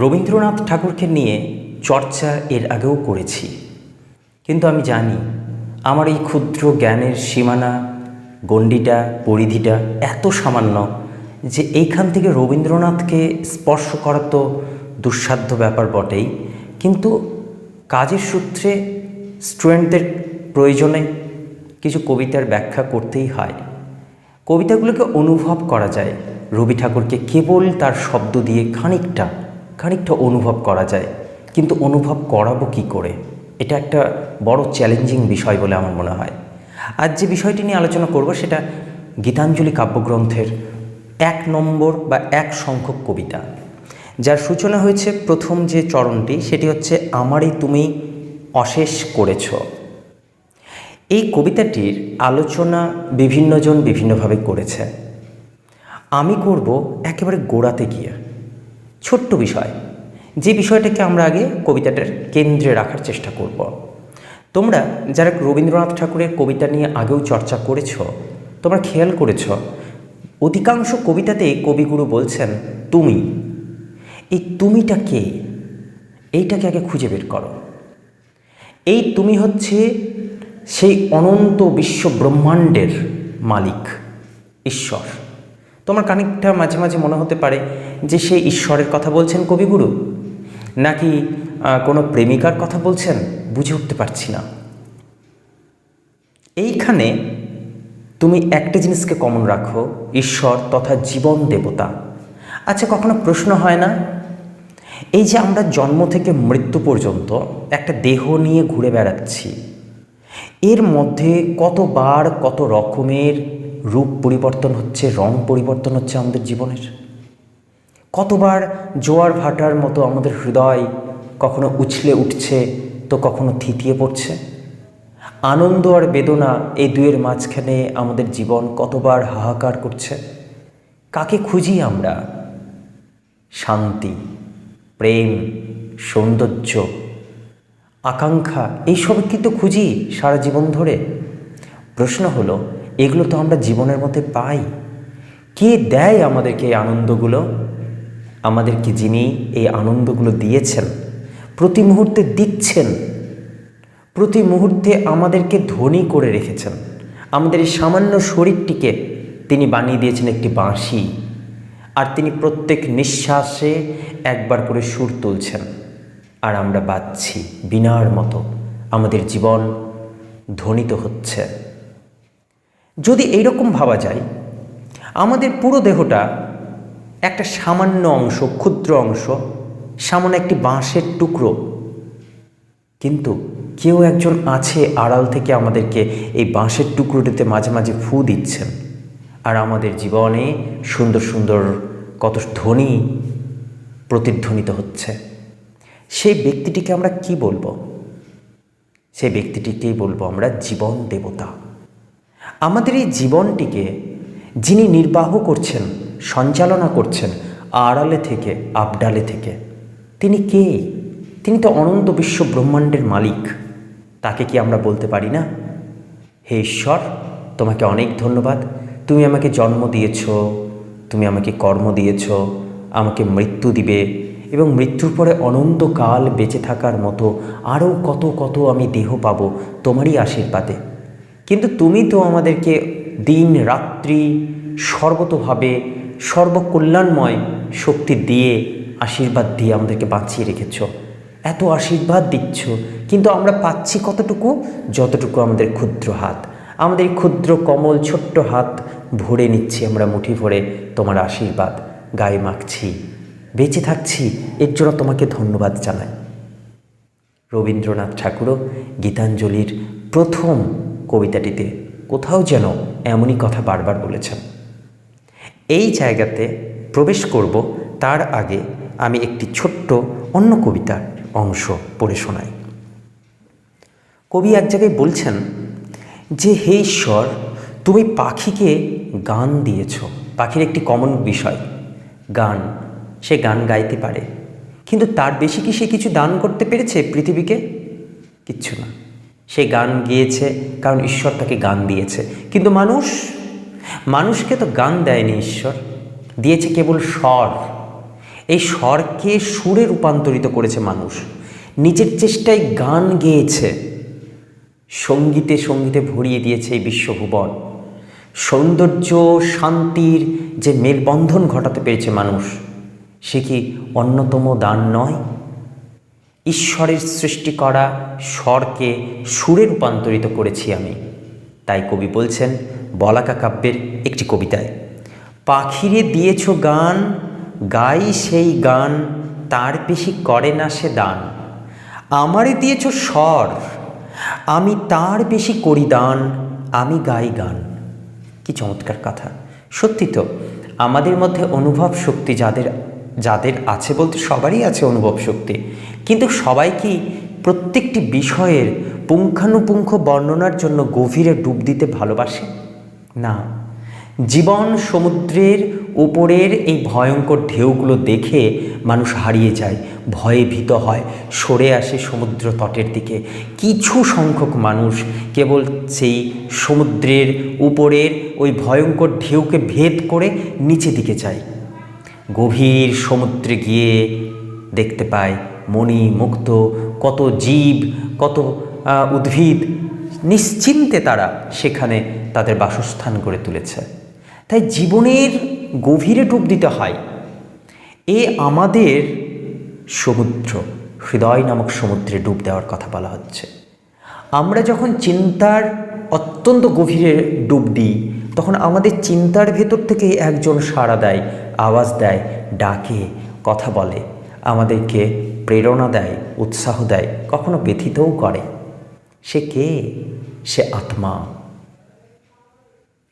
রবীন্দ্রনাথ ঠাকুরকে নিয়ে চর্চা এর আগেও করেছি। কিন্তু আমি জানি, আমার এই ক্ষুদ্র জ্ঞানের সীমানা, গণ্ডিটা, পরিধিটা এত সামান্য যে এইখান থেকে রবীন্দ্রনাথকে স্পর্শ করা তো দুঃসাধ্য ব্যাপার বটেই। কিন্তু কাজের সূত্রে স্টুডেন্টদের প্রয়োজনে কিছু কবিতার ব্যাখ্যা করতেই হয়। কবিতাগুলোকে অনুভব করা যায়, রবি ঠাকুরকে কেবল তার শব্দ দিয়ে খানিকটা। খানিকটা অনুভব করা যায়। কিন্তু অনুভব করাবো কি করে? এটা একটা বড় চ্যালেঞ্জিং বিষয় বলে আমার মনে হয়। আজ যে বিষয়টি নিয়ে আলোচনা করব সেটা গীতাঞ্জলি কাব্যগ্রন্থের এক নম্বর বা এক সংখ্যক কবিতা। যার সূচনা হয়েছে প্রথম যে চরণটি, সেটি হচ্ছে, আমারই তুমি অশেষ করেছ। এই কবিতাটির আলোচনা বিভিন্নজন বিভিন্নভাবে করেছে। আমি করব একেবারে গোড়াতে গিয়ে। ছোট্ট বিষয়। যে বিষয়টাকে আমরা আগে কবিতাটার কেন্দ্রে রাখার চেষ্টা করব। তোমরা যারা রবীন্দ্রনাথ ঠাকুরের কবিতা নিয়ে আগেও চর্চা করেছ, তোমরা খেয়াল করেছ, অধিকাংশ কবিতাতে কবিগুরু বলছেন, তুমি। এই তুমিটা কে? এইটাকে আগে খুঁজে বের করো। এই তুমি হচ্ছে সেই অনন্ত বিশ্ব ব্রহ্মাণ্ডের মালিক, ঈশ্বর। তোমার খানিকটা মাঝে মাঝে মনে হতে পারে যে সে ঈশ্বরের কথা বলছেন কবিগুরু। নাকি কোনো প্রেমিকার কথা বলছেন? বুঝে উঠতে পারছি না। এইখানে তুমি একটা জিনিসকে কমন রাখো, ঈশ্বর তথা জীবন দেবতা। আচ্ছা কখনো প্রশ্ন হয় না? এই যে আমরা জন্ম থেকে মৃত্যু পর্যন্ত একটা দেহ নিয়ে ঘুরে বেড়াচ্ছি, এর মধ্যে কতবার কত রকমের রূপ পরিবর্তন হচ্ছে, রং পরিবর্তন হচ্ছে আমাদের জীবনের। কতবার জোয়ার ভাটার মতো আমাদের হৃদয় কখনো উছলে উঠছে, তো কখনো থিতিয়ে পড়ছে? আনন্দ আর বেদনা এই দুয়ের মাঝখানে আমাদের জীবন কতবার হাহাকার করছে? কাকে খুঁজি আমরা? শান্তি, প্রেম, সৌন্দর্য, আকাঙ্ক্ষা, এইসব তো খুঁজি সারা জীবন ধরে? প্রশ্ন হলো এগুলো তো আমরা জীবনের মধ্যে পাই। কে দেয় আমাদেরকে এই আনন্দগুলো? আমাদেরকে যিনি এই আনন্দগুলো দিয়েছেন, প্রতি মুহূর্তে দিচ্ছেন, প্রতি মুহূর্তে আমাদেরকে ধনী করে রেখেছেন। আমাদের এই সামান্য শরীরটিকে তিনি বানিয়ে দিয়েছেন একটি বাঁশি, আর তিনি প্রত্যেক নিঃশ্বাসে একবার করে সুর তুলছেন, আর আমরা বাজছি, বিনার মতো। আমাদের জীবন ধ্বনিত হচ্ছে। যদি এইরকম ভাবা যায়, আমাদের পুরো দেহটা একটা সামান্য অংশ, ক্ষুদ্র অংশ, সামান্য একটি বাঁশের টুকরো। কিন্তু কেউ একজন আছে আড়াল থেকে আমাদেরকে এই বাঁশের টুকরোটিতে মাঝে মাঝে ফু দিচ্ছেন। আর আমাদের জীবনে সুন্দর সুন্দর কত ধ্বনি প্রতিধ্বনিত হচ্ছে। সেই ব্যক্তিটিকে আমরা কি বলব? সেই ব্যক্তিটিকেই বলব আমরা জীবন দেবতা। আমাদের এই জীবনটিকে যিনি নির্বাহ করছেন, সঞ্চালনা করছেন, আড়ালে থেকে, আবডালে থেকে, তিনি কে? তিনি তো অনন্ত বিশ্ব ব্রহ্মাণ্ডের মালিক। তাকে কি আমরা বলতে পারি না? হে ঈশ্বর, তোমাকে অনেক ধন্যবাদ। তুমি আমাকে জন্ম দিয়েছ, তুমি আমাকে কর্ম দিয়েছ, আমাকে মৃত্যু দিবে এবং মৃত্যুর পরে অনন্তকাল বেঁচে থাকার মতো আরও কত কত আমি দেহ পাব তোমারই আশীর্বাদে। কিন্তু তুমি তো আমাদেরকে দিন, রাত্রি সর্বতভাবে সর্বকল্যাণময় শক্তি দিয়ে আশীর্বাদ দিয়ে আমাদেরকে বাঁচিয়ে রেখেছ। এত আশীর্বাদ দিচ্ছ, কিন্তু আমরা পাচ্ছি কতটুকু? যতটুকু আমাদের ক্ষুদ্র হাত। আমাদের ক্ষুদ্র, কমল, ছোট্ট হাত ভরে নিচ্ছি আমরা মুঠি ভরে তোমার আশীর্বাদ। গায়ে মাখছি, বেঁচে থাকছি, এর জন্য তোমাকে ধন্যবাদ জানাই। রবীন্দ্রনাথ ঠাকুরও গীতাঞ্জলির প্রথম কবিতাটিতে কোথাও যেন এমনই কথা বারবার বলেছেন। এই জায়গাতে প্রবেশ করব, তার আগে আমি একটি ছোট্ট অন্য কবিতার অংশ পড়ে শোনাই। কবি এক জায়গায় বলছেন, যে হে ঈশ্বর, তুমি পাখিকে গান দিয়েছ। পাখির একটি কমন বিষয়, গান। সে গান গাইতে পারে, কিন্তু তার বেশি কি সে কিছু দান করতে পেরেছে পৃথিবীকে? কিচ্ছু না। সে গান গেয়েছে, কারণ ঈশ্বর তাকে গান দিয়েছে। কিন্তু মানুষ, মানুষকে তো গান দেয়নি ঈশ্বর, দিয়েছে কেবল স্বর। এই স্বরকে সুরে রূপান্তরিত করেছে মানুষ। নিজের চেষ্টায় গান গেয়েছে। সঙ্গীতে সঙ্গীতে ভরিয়ে দিয়েছে এই বিশ্বভুবন। সৌন্দর্য, শান্তির যে মেলবন্ধন ঘটাতে পেরেছে মানুষ, সে কি অন্যতম দান নয়? ঈশ্বরের সৃষ্টি করা স্বরকে সুরে রূপান্তরিত করেছি আমি। তাই কবি বলছেন, বলাকা কাব্যের একটি কবিতায়, পাখিরে দিয়েছ গান, গাই সেই গান, তার বেশি করে না সে দান। আমারে দিয়েছ স্বর, আমি তার বেশি করি দান, আমি গাই গান। কি চমৎকার কথা। সত্যি তো, আমাদের মধ্যে অনুভব শক্তি যাদের যাদের আছে বলতে সবারই আছে অনুভব শক্তি। কিন্তু সবাই কি প্রত্যেকটি বিষয়ের পুঙ্খানুপুঙ্খ বর্ণনার জন্য গভীরে ডুব দিতে ভালোবাসে? না। জীবন সমুদ্রের উপরের এই ভয়ঙ্কর ঢেউগুলো দেখে মানুষ হারিয়ে যায়, ভয়ে ভীত হয়, সরে আসে সমুদ্র তটের দিকে। কিছু সংখ্যক মানুষ কেবল সেই সমুদ্রের উপরের ওই ভয়ঙ্কর ঢেউকে ভেদ করে নিচে দিকে যায়। গভীর সমুদ্রে গিয়ে দেখতে পায় মণি মুক্ত, কত জীব, কত উদ্ভিদ। নিশ্চিন্তে তারা সেখানে তাদের বাসস্থান করে তুলেছে। তাই জীবনের গভীরে ডুব দিতে হয়। এ আমাদের সমুদ্র, হৃদয় নামক সমুদ্রে ডুব দেওয়ার কথা বলা হচ্ছে। আমরা যখন চিন্তার অত্যন্ত গভীরে ডুব দিই, তখন আমাদের চিন্তার ভেতর থেকে একজন সাড়া দেয়, আওয়াজ দেয়, ডাকে, কথা বলে। আমাদেরকে প্রেরণা দেয়, উৎসাহ দেয়, কখনো ব্যথিতও করে। সে কে? সে আত্মা।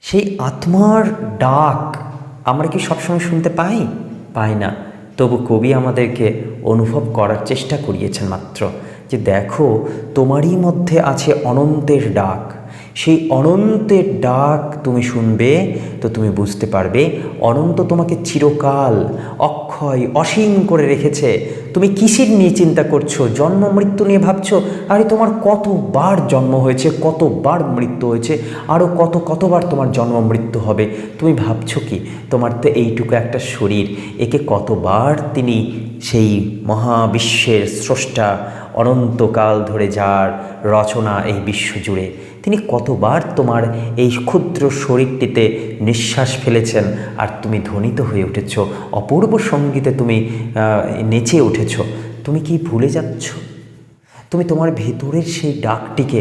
সেই আত্মার ডাক আমরা কি সবসময় শুনতে পাই? পাই না। তবু কবি আমাদেরকে অনুভব করার চেষ্টা করিয়েছেন মাত্র যে দেখো, তোমারই মধ্যে আছে অনন্তের ডাক। সেই অনন্তের ডাক তুমি শুনবে তো তুমি বুঝতে পারবে, অনন্ত তোমাকে চিরকাল অক্ষয়, অসীম করে রেখেছে। তুমি কিসের নিয়ে চিন্তা করছ? জন্ম, মৃত্যু নিয়ে ভাবছ? আরে তোমার কতবার জন্ম হয়েছে, কতবার মৃত্যু হয়েছে আরও কত, কতবার তোমার জন্ম, মৃত্যু হবে? তুমি ভাবছ কি? তোমার তো এইটুকু একটা শরীর, একে কতবার তিনি সেই মহাবিশ্বের স্রষ্টা অনন্তকাল ধরে যার রচনা এই বিশ্ব জুড়ে। তিনি কতবার তোমার এই ক্ষুদ্র শরীরটিতে নিঃশ্বাস ফেলেছেন আর তুমি ধ্বনিত হয়ে উঠেছ, অপূর্ব সঙ্গীতে তুমি নেচে উঠেছ, তুমি কি ভুলে যাচ্ছ? তুমি তোমার ভেতরের সেই ডাকটিকে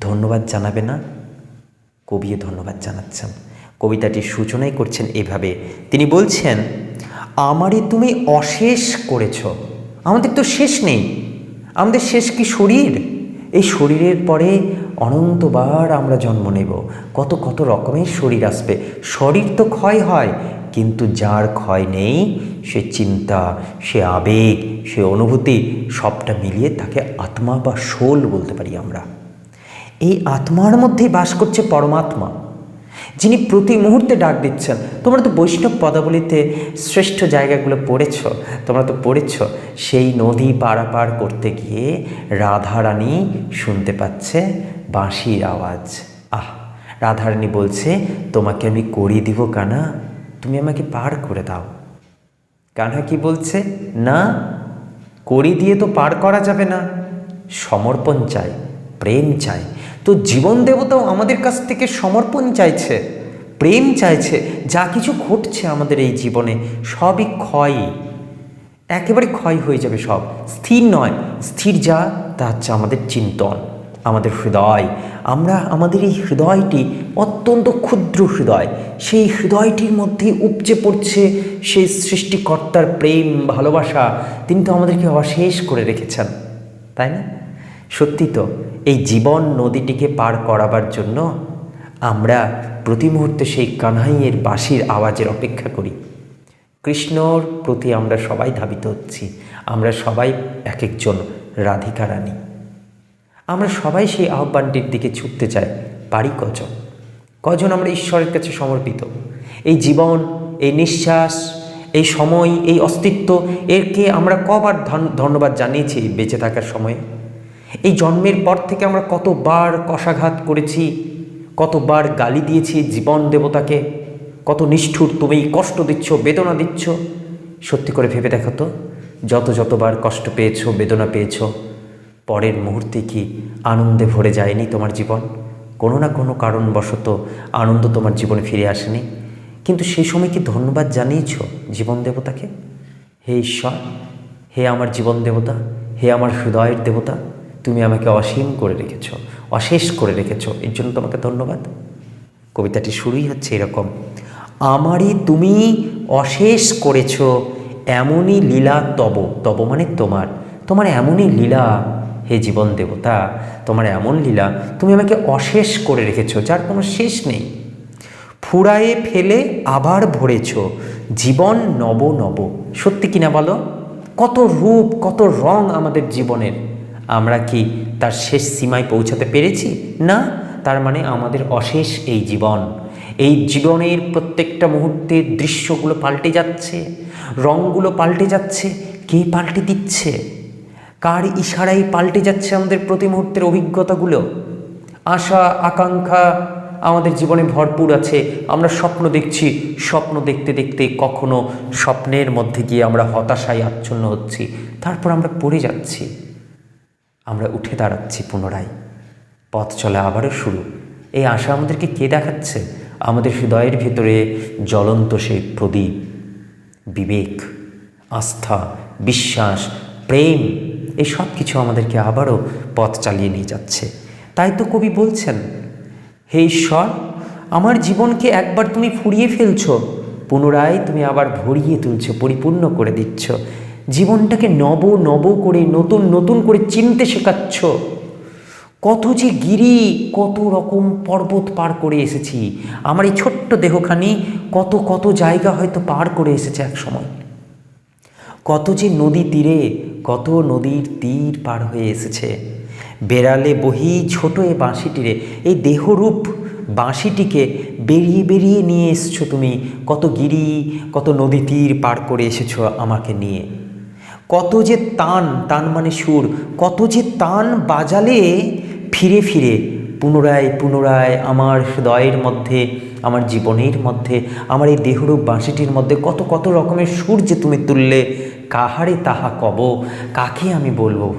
ধন্যবাদ জানাবে না? কবিও ধন্যবাদ জানাচ্ছেন। কবিতাটির সূচনাই করছেন এভাবে। তিনি বলছেন আমারে তুমি অশেষ করেছ। আমাদের তো শেষ নেই। আমাদের শেষ কি শরীর? এই শরীরের পরে অনন্তবার আমরা জন্ম নেব। কত কত রকমের শরীর আসবে। শরীর তো ক্ষয় হয়, কিন্তু যার ক্ষয় নেই, সে চিন্তা, সে আবেগ, সে অনুভূতি, সবটা মিলিয়ে তাকে আত্মা বা শোল বলতে পারি আমরা। এই আত্মার মধ্যেই বাস করছে পরমাত্মা। যিনি প্রতি মুহূর্তে ডাক দিচ্ছেন, তোমরা তো বৈষ্ণব পদাবলিতে শ্রেষ্ঠ জায়গাগুলো পড়েছ, তোমরা তো পড়েছ, সেই নদী পারাপার করতে গিয়ে রাধারানী শুনতে পাচ্ছে বাঁশির আওয়াজ। আহ, রাধারানী বলছে, তোমাকে আমি করিয়ে দিব কানা, তুমি আমাকে পার করে দাও। কানহা কি বলছে? না করি দিয়ে তো পার করা যাবে না। সমর্পণ চাই, প্রেম চাই তো জীবন দেবতাও আমাদের কাছ থেকে সমর্পণ চাইছে, প্রেম চাইছে, যা কিছু ঘটছে আমাদের এই জীবনে, সবই ক্ষয়। একেবারে ক্ষয় হয়ে যাবে সব। স্থির নয়, স্থির যা, তা হচ্ছে আমাদের চিন্তন, আমাদের হৃদয়। আমরা আমাদের এই হৃদয়টি অত্যন্ত ক্ষুদ্র হৃদয়। সেই হৃদয়টির মধ্যে উপচে পড়ছে সেই সৃষ্টিকর্তার প্রেম, ভালোবাসা। তিনি তো আমাদেরকে অশেষ করে রেখেছেন, তাই না? সত্যি তো এই জীবন নদীটিকে পার করাবার জন্য আমরা প্রতি মুহূর্তে সেই কানহাইয়ের বাঁশির আওয়াজের অপেক্ষা করি। কৃষ্ণর প্রতি আমরা সবাই ধাবিত হচ্ছি। আমরা সবাই এক একজন রাধিকা রানী। আমরা সবাই সেই আহ্বানটির দিকে ছুটতে চাই। পারি কজন? কজন আমরা ঈশ্বরের কাছে সমর্পিত? এই জীবন, এই নিঃশ্বাস, এই সময়, এই অস্তিত্ব এরকে আমরা কবার ধন- ধন্যবাদ জানিয়েছি বেঁচে থাকার সময়ে? এই জন্মের পর থেকে আমরা কতবার কষাঘাত করেছি, কতবার গালি দিয়েছি জীবন দেবতাকে, কত নিষ্ঠুর তুমি কষ্ট দিচ্ছ, বেদনা দিচ্ছ। সত্যি করে ভেবে দেখো তো, যত যতবার কষ্ট পেয়েছ, বেদনা পেয়েছ, পরের মুহূর্তে কি আনন্দে ভরে যায়নি তোমার জীবন? কোনো না কোনো কারণবশত আনন্দ তোমার জীবনে ফিরে আসেনি। কিন্তু সেই সময় কি ধন্যবাদ জানিয়েছ জীবন দেবতাকে? হে ঈশ্বর, হে আমার জীবন দেবতা, হে আমার হৃদয়ের দেবতা তুমি আমাকে অসীম করে রেখেছ, অশেষ করে রেখেছ। এর জন্য তোমাকে ধন্যবাদ। কবিতাটি শুরুই হচ্ছে এরকম, আমারই তুমি অশেষ করেছ, এমনই লীলা তব। তব মানে তোমার। তোমার এমনই লীলা, হে জীবন দেবতা, তোমার এমন লীলা, তুমি আমাকে অশেষ করে রেখেছ, যার কোনো শেষ নেই। ফুরায়ে ফেলে আবার ভরেছ, জীবন নব নব। সত্যি কিনা বলো? কত রূপ, কত রং আমাদের জীবনের। আমরা কি তার শেষ সীমায় পৌঁছাতে পেরেছি? না, তার মানে আমাদের অশেষ এই জীবন। এই জীবনের প্রত্যেকটা মুহূর্তে দৃশ্যগুলো পাল্টে যাচ্ছে রঙগুলো পাল্টে যাচ্ছে, কে পাল্টে দিচ্ছে? কার ইশারায় পাল্টে যাচ্ছে আমাদের প্রতি মুহূর্তের অভিজ্ঞতাগুলো? আশা, আকাঙ্ক্ষা আমাদের জীবনে ভরপুর আছে। আমরা স্বপ্ন দেখছি, স্বপ্ন দেখতে দেখতে কখনো স্বপ্নের মধ্যে গিয়ে আমরা হতাশায় আচ্ছন্ন হচ্ছি। তারপর আমরা পড়ে যাচ্ছি। আমরা উঠে দাঁড়াচ্ছি পুনরায়। পথ চলা আবারও শুরু। এই আশা আমাদেরকে কে দেখাচ্ছে? আমাদের হৃদয়ের ভেতরে জ্বলন্ত সেই প্রদীপ। বিবেক, আস্থা, বিশ্বাস, প্রেম, এই সব কিছু আমাদেরকে আবারও পথ চালিয়ে নিয়ে যাচ্ছে। তাই তো কবি বলছেন, হে ঈশ্বর, আমার জীবনকে একবার তুমি ফুরিয়ে ফেলছো, পুনরায় তুমি আবার ভরিয়ে তুলছো, পরিপূর্ণ করে দিচ্ছ। জীবনটাকে নব নব করে, নতুন নতুন করে চিনতে শেখাচ্ছ। কত যে গিরি, কত রকম পর্বত পার করে এসেছি। আমার এই ছোট্ট দেহখানি কত কত জায়গা হয়তো পার করে এসেছে এক সময় কত যে নদী তীরে, কত নদীর তীর পার হয়ে এসেছে। বেড়ালে বহি ছোট এ বাঁশিটিরে এই দেহরূপ বাঁশিটিকে বেরিয়ে বেরিয়ে নিয়ে এসছো তুমি। কত গিরি, কত নদী তীর পার করে এসেছ আমাকে নিয়ে। কত যে তান তান মানে সুর, কত যে তান বাজালে ফিরে ফিরে, পুনরায় পুনরায় আমার হৃদয়ের মধ্যে, আমার জীবনের মধ্যে, আমার এই দেহরূপ বাঁশিটির মধ্যে কত কত রকমের সুর যে তুমি তুললে, কাহারে তাহা কব, কাকে আমি বলব?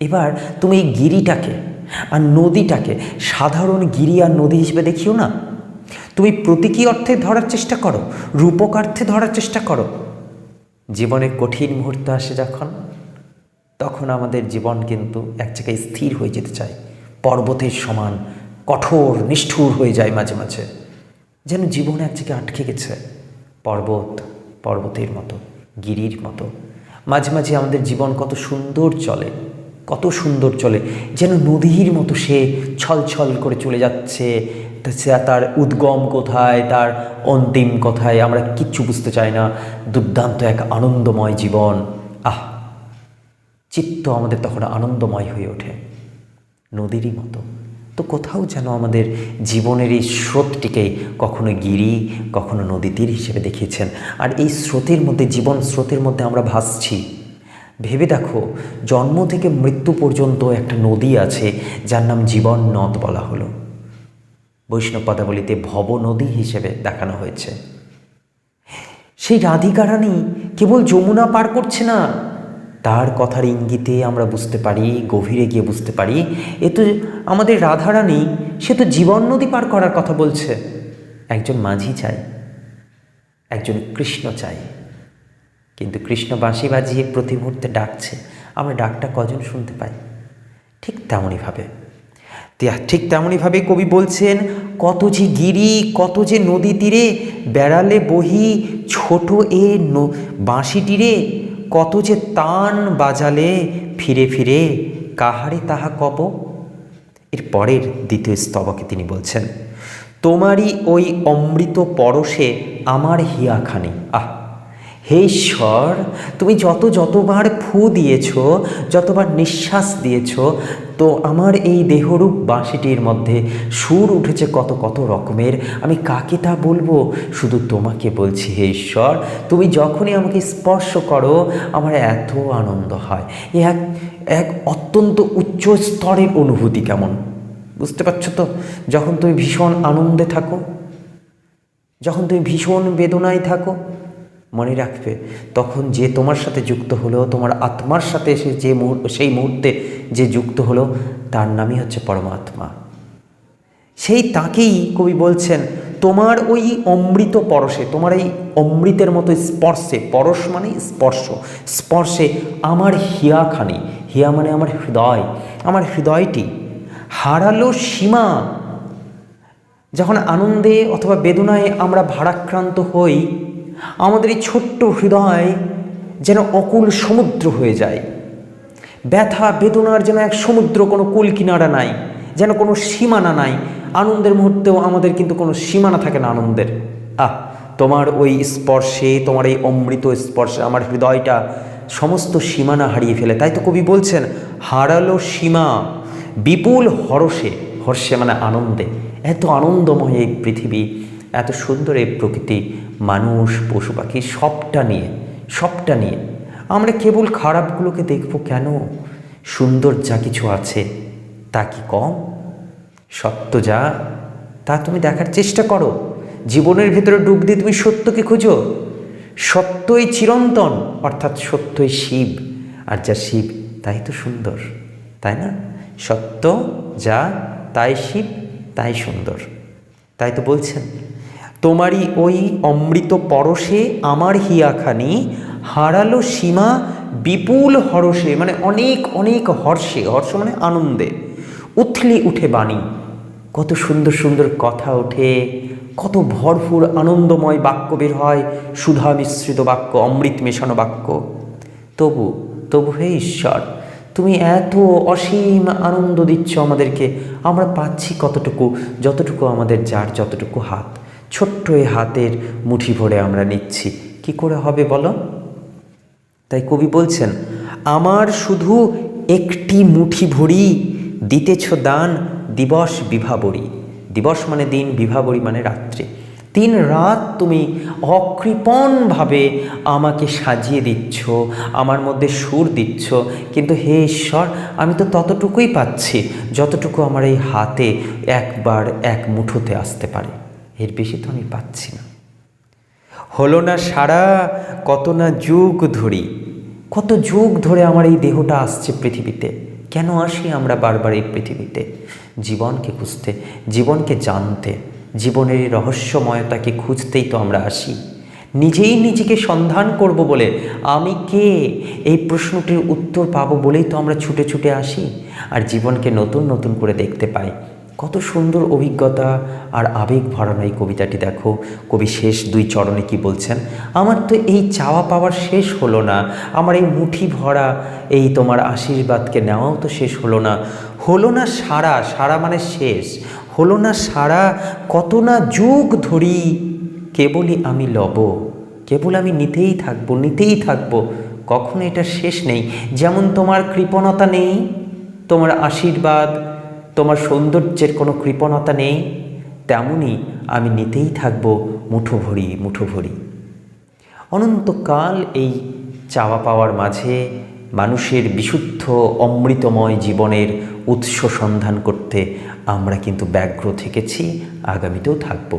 এবার তুমি এই গিরিটাকে আর নদীটাকে, সাধারণ গিরি আর নদী হিসেবে দেখিও না? তুমি প্রতীকী অর্থে ধরার চেষ্টা করো রূপকার্থে ধরার চেষ্টা করো জীবনে কঠিন মুহূর্ত আসে যখন, তখন আমাদের জীবন কিন্তু এক জায়গায় স্থির হয়ে যেতে চায়। পর্বতের সমান, কঠোর, নিষ্ঠুর হয়ে যায় মাঝে মাঝে। যেন জীবন এক জায়গায় আটকে গেছে। পর্বত, পর্বতের মতো, গিরির মতো। মাঝে মাঝে আমাদের জীবন কত সুন্দর চলে, কত সুন্দর চলে। যেন নদীর মতো সে ছলছল করে চলে যাচ্ছে তার উদ্গম কোথায়, তার অন্তিম কোথায় আমরা কিচ্ছু বুঝতে চাই না। দুর্দান্ত এক আনন্দময় জীবন। আহ, চিত্ত আমাদের তখন আনন্দময় হয়ে ওঠে। নদীরই মতো। তো কোথাও যেন আমাদের জীবনের এই স্রোতটিকে কখনো গিরি, কখনো নদী তীর হিসেবে দেখিয়েছেন। আর এই স্রোতের মধ্যে, জীবন স্রোতের মধ্যে আমরা ভাসছি। ভেবে দেখো, জন্ম থেকে মৃত্যু পর্যন্ত একটা নদী আছে, যার নাম জীবন নদ বলা হলো। বৈষ্ণব পদাবলিতে ভব নদী হিসেবে দেখানো হয়েছে। সেই রাধিকা রানী কেবল যমুনা পার করছে না। তার কথার ইঙ্গিতে আমরা বুঝতে পারি, গভীরে গিয়ে বুঝতে পারি, এ তো আমাদের রাধারানী সে তো জীবন নদী পার করার কথা বলছে। একজন মাঝি চাই, একজন কৃষ্ণ চাই। কিন্তু কৃষ্ণ বাঁশি বাজিয়ে প্রতি মুহূর্তে ডাকছে। আমরা ডাকটা কজন শুনতে পাই? ঠিক তেমনইভাবে ঠিক তেমনইভাবে কবি বলছেন, কত যে গিরি, কত যে নদী তীরে, বেড়ালে বহি ছোট এ বাঁশিটিরে কত যে তান বাজালে ফিরে ফিরে, কাহারে তাহা কব? এর পরের দ্বিতীয় স্তবকে তিনি বলছেন, তোমারই ওই অমৃত পরশে আমার হিয়াখানি। আহ হে ঈশ্বর, তুমি যত যতবার ফু দিয়েছ, যতবার নিঃশ্বাস দিয়েছ, তো আমার এই দেহরূপ বাঁশিটির মধ্যে সুর উঠেছে কত কত রকমের। আমি কাকে তা বলব? শুধু তোমাকে বলছি, হে ঈশ্বর, তুমি যখনই আমাকে স্পর্শ করো, আমার এত আনন্দ হয়। এক এক অত্যন্ত উচ্চ স্তরের অনুভূতি কেমন? বুঝতে পারছ তো? যখন তুমি ভীষণ আনন্দে থাকো, যখন তুমি ভীষণ বেদনায় থাকো মনে রাখবে, তখন যে তোমার সাথে যুক্ত হলো, তোমার আত্মার সাথে এসে যে মুহূর্ত সেই মুহূর্তে যে যুক্ত হলো, তার নামই হচ্ছে পরমাত্মা। সেই তাকেই কবি বলছেন, তোমার ওই অমৃত পরশে, তোমার এই অমৃতের মতো স্পর্শে, পরশ মানে স্পর্শ, স্পর্শে আমার হিয়াখানি, হিয়া মানে আমার হৃদয়, আমার হৃদয়টি হারালো সীমা। যখন আনন্দে অথবা বেদনায় আমরা ভারাক্রান্ত হই আমাদের এই ছোট্ট হৃদয় যেন অকুল সমুদ্র হয়ে যায়। ব্যথা, বেদনার যেন এক সমুদ্র কোনো কুল কিনারা নাই, যেন কোনো সীমানা নাই। আনন্দের মুহূর্তেও আমাদের কিন্তু কোনো সীমানা থাকে না আনন্দের। আহ, তোমার ওই স্পর্শে, তোমার এই অমৃত স্পর্শে আমার হৃদয়টা সমস্ত সীমানা হারিয়ে ফেলে। তাই তো কবি বলছেন, হারালো সীমা, বিপুল হরষে, হর্ষে মানে আনন্দে। এত আনন্দময় এই পৃথিবী। এত সুন্দর এই প্রকৃতি, মানুষ, পশু পাখি, সবটা নিয়ে সবটা নিয়ে। আমরা কেবল খারাপগুলোকে দেখব কেন? সুন্দর যা কিছু আছে, তা কি কম? সত্য যা, তা তুমি দেখার চেষ্টা করো। জীবনের ভেতরে ডুব দিয়ে তুমি সত্যকে খুঁজো। সত্যই চিরন্তন, অর্থাৎ সত্যই শিব। আর যা শিব, তাই তো সুন্দর, তাই না? সত্য যা, তাই শিব, তাই সুন্দর। তাই তো বলছেন। তোমারই ওই অমৃত পরশে আমার হিয়াখানি হারালো সীমা বিপুল হরষে মানে অনেক অনেক হর্ষে, হর্ষ মানে আনন্দে। উথলি উঠে বাণী। কত সুন্দর সুন্দর কথা ওঠে। কত ভরপুর আনন্দময় বাক্য বের হয় সুধা মিশ্রিত বাক্য, অমৃত মেশানো বাক্য। তবু তবু হে ঈশ্বর, তুমি এত অসীম আনন্দ দিচ্ছ আমাদেরকে। আমরা পাচ্ছি কতটুকু, যতটুকু আমাদের যার, যতটুকু হাত। ছোট্ট এই হাতের মুঠি ভরে আমরা নিচ্ছি। কি করে হবে বলো? তাই কবি বলছেন, আমার শুধু একটি মুঠি ভরি দিতেছ দান, দিবস বিভাবরী। দিবস মানে দিন, বিভাবরী মানে রাত্রি। তিন রাত তুমি অকৃপণভাবে আমাকে সাজিয়ে দিচ্ছ, আমার মধ্যে সুর দিচ্ছ। কিন্তু হে ঈশ্বর, আমি তো ততটুকুই পাচ্ছি, যতটুকু আমার এই হাতে একবার এক মুঠোতে আসতে পারে। এর বেশি তো আমি পাচ্ছি না। হলো না সারা, কত না যুগ ধরি, কত যুগ ধরে আমার এই দেহটা আসছে পৃথিবীতে। কেন আসি আমরা বারবার এই পৃথিবীতে? জীবনকে খুঁজতে, জীবনকে জানতে, জীবনের রহস্যময়তাকে খুঁজতেই তো আমরা আসি। নিজেই নিজেকে সন্ধান করব বলে আমি কে? এই প্রশ্নটির উত্তর পাবো বলেই তো আমরা ছুটে ছুটে আসি। আর জীবনকে নতুন নতুন করে দেখতে পাই। কত সুন্দর অভিজ্ঞতা আর আবেগ ভরানো এই কবিতাটি দেখো। কবি শেষ দুই চরণে কি বলছেন? আমার তো এই চাওয়া পাওয়ার শেষ হলো না। আমার এই মুঠি ভরা, এই তোমার আশীর্বাদকে নেওয়াও তো শেষ হলো না। হলো না সারা সারা মানে শেষ। হলো না সারা, কত না যুগ ধরি। কেবলই আমি লব। কেবল আমি নিতেই থাকব নিতেই থাকব। কখনো এটা শেষ নেই। যেমন তোমার কৃপণতা নেই, তোমার আশীর্বাদ তোমার সৌন্দর্যের কোনো কৃপণতা নেই তেমনই আমি নিতেই থাকব মুঠো ভরি মুঠো ভরি অনন্তকাল এই চাওয়া পাওয়ার মাঝে মানুষের বিশুদ্ধ অমৃতময় জীবনের উৎস সন্ধান করতে আমরা কিন্তু ব্যগ্র থেকেছি, আগামীতেও থাকব।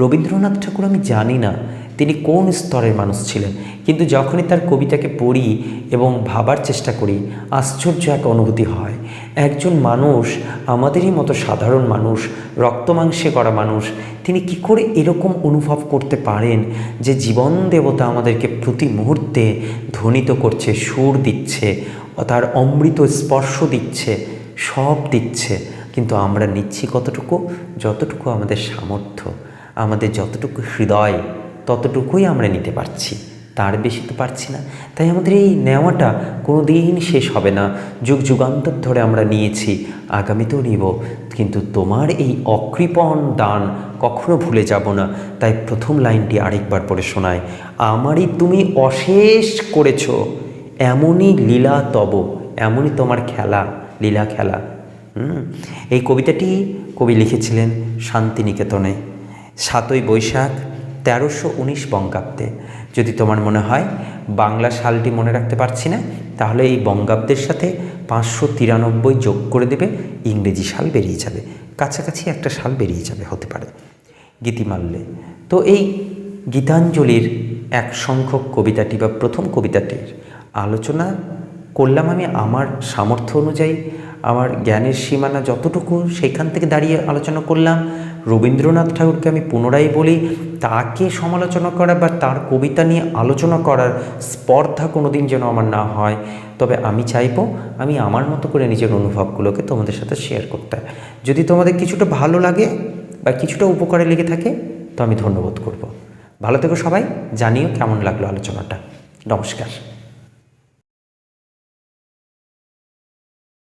রবীন্দ্রনাথ ঠাকুর আমি জানি না তিনি কোন স্তরের মানুষ ছিলেন, কিন্তু যখনই তার কবিতাকে পড়ি এবং ভাবার চেষ্টা করি, আশ্চর্য এক অনুভূতি হয়। একজন মানুষ, আমাদেরই মতো সাধারণ মানুষ, রক্তমাংসে করা মানুষ, তিনি কি করে এরকম অনুভব করতে পারেন যে জীবন দেবতা আমাদেরকে প্রতি মুহূর্তে ধ্বনিত করছে, সুর দিচ্ছে তার অমৃত স্পর্শ দিচ্ছে, সব দিচ্ছে? কিন্তু আমরা নিচ্ছি কতটুকু? যতটুকু আমাদের সামর্থ্য, আমাদের যতটুকু হৃদয়, ততটুকুই আমরা নিতে পারছি। তার বেশি তো পারছি না। তাই আমাদের এই নেওয়াটা কোনো দিন শেষ হবে না। যুগ যুগান্তর ধরে আমরা নিয়েছি, আগামীতেও নিব। কিন্তু তোমার এই অকৃপণ দান কখনো ভুলে যাব না। তাই প্রথম লাইনটি আরেকবার পড়ে শোনায়, আমারই তুমি অশেষ করেছ, এমনই লীলা তব, এমনই তোমার খেলা, লীলা খেলা। এই কবিতাটি কবি লিখেছিলেন শান্তিনিকেতনে, সাতই বৈশাখ, তেরোশো উনিশ বঙ্গাব্দে। যদি তোমার মনে হয় বাংলা সালটি মনে রাখতে পারছি না, তাহলে এই বঙ্গাব্দের সাথে পাঁচশো তিরানব্বই যোগ করে দেবে, ইংরেজি সাল বেরিয়ে যাবে। কাছাকাছি একটা সাল বেরিয়ে যাবে, হতে পারে। গীতিমাল্যে। তো এই গীতাঞ্জলির এক সংখ্যক কবিতাটি বা প্রথম কবিতাটির আলোচনা করলাম আমি আমার সামর্থ্য অনুযায়ী। আমার জ্ঞানের সীমানা যতটুকু সেইখান থেকে দাঁড়িয়ে আলোচনা করলাম, রবীন্দ্রনাথ ঠাকুরকে আমি পুনরায় বলি, তাকে সমালোচনা করা বা তার কবিতা নিয়ে আলোচনা করার স্পর্ধা কোনো দিন যেন আমার না হয়। তবে আমি চাইব, আমি আমার মতো করে নিজের অনুভবগুলোকে তোমাদের সাথে শেয়ার করতে। যদি তোমাদের কিছুটা ভালো লাগে বা কিছুটা উপকারে লেগে থাকে, তো আমি ধন্যবাদ করব। ভালো থেকো সবাই, জানিও কেমন লাগল আলোচনাটা। নমস্কার।